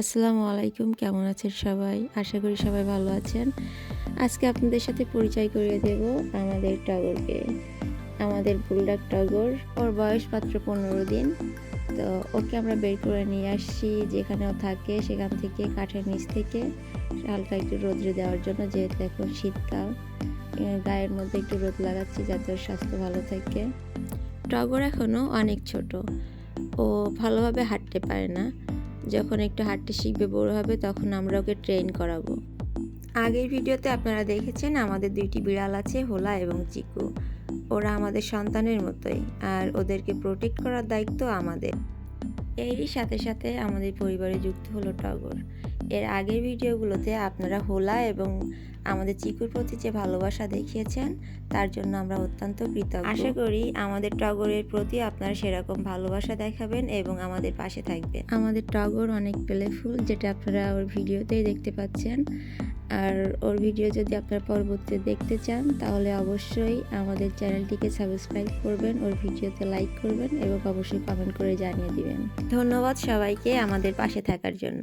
আসসালামু আলাইকুম, কেমন আছেন সবাই? আশা করি সবাই ভালো আছেন। আজকে আপনাদের সাথে পরিচয় করিয়ে দেব আমাদের টগরকে। আমাদের বুলডাক টগর, ওর বয়স মাত্র পনেরো দিন। তো ওকে আমরা বের করে নিয়ে আসছি যেখানে ও থাকে, সেখান থেকে, কাঠের নিচ থেকে, হালকা একটু রোদ্রে দেওয়ার জন্য, যেহেতু এখন শীতকাল। গায়ের মধ্যে একটু রোদ লাগাচ্ছি যাতে ওর স্বাস্থ্য ভালো থাকে। টগর এখনও অনেক ছোট। ও ভালোভাবে হাঁটতে পারে না। যখন একটু হাঁটতে শিখবে বড় হবে, তখন আমরা ওকে ট্রেন করাবো। আগের ভিডিওতে আপনারা দেখেছেন, আমাদের দুইটি বিড়াল আছে, হোলা এবং চিকু। ওরা আমাদের সন্তানের মতোই, আর ওদেরকে প্রোটেক্ট করার দায়িত্ব আমাদের। এরই সাথে সাথে আমাদের পরিবারে যুক্ত হলো টগর। এর আগের ভিডিওগুলোতে আপনারা হোলা এবং আমাদের চিকুর প্রতি যে ভালোবাসা দেখিয়েছেন তার জন্য আমরা অত্যন্ত কৃতজ্ঞ। আশা করি আমাদের টগরের প্রতি আপনারা সেরকম ভালোবাসা দেখাবেন এবং আমাদের পাশে থাকবেন। আমাদের টগর অনেক প্লেফুল যেটা আপনারা ওর ভিডিওতেই দেখতে পাচ্ছেন। আর ওর ভিডিও যদি আপনারা পরবর্তীতে দেখতে চান তাহলে অবশ্যই আমাদের চ্যানেলটিকে সাবস্ক্রাইব করবেন ওর ভিডিওতে লাইক করবেন এবং অবশ্যই কমেন্ট করে জানিয়ে দিবেন। ধন্যবাদ সবাইকে আমাদের পাশে থাকার জন্য।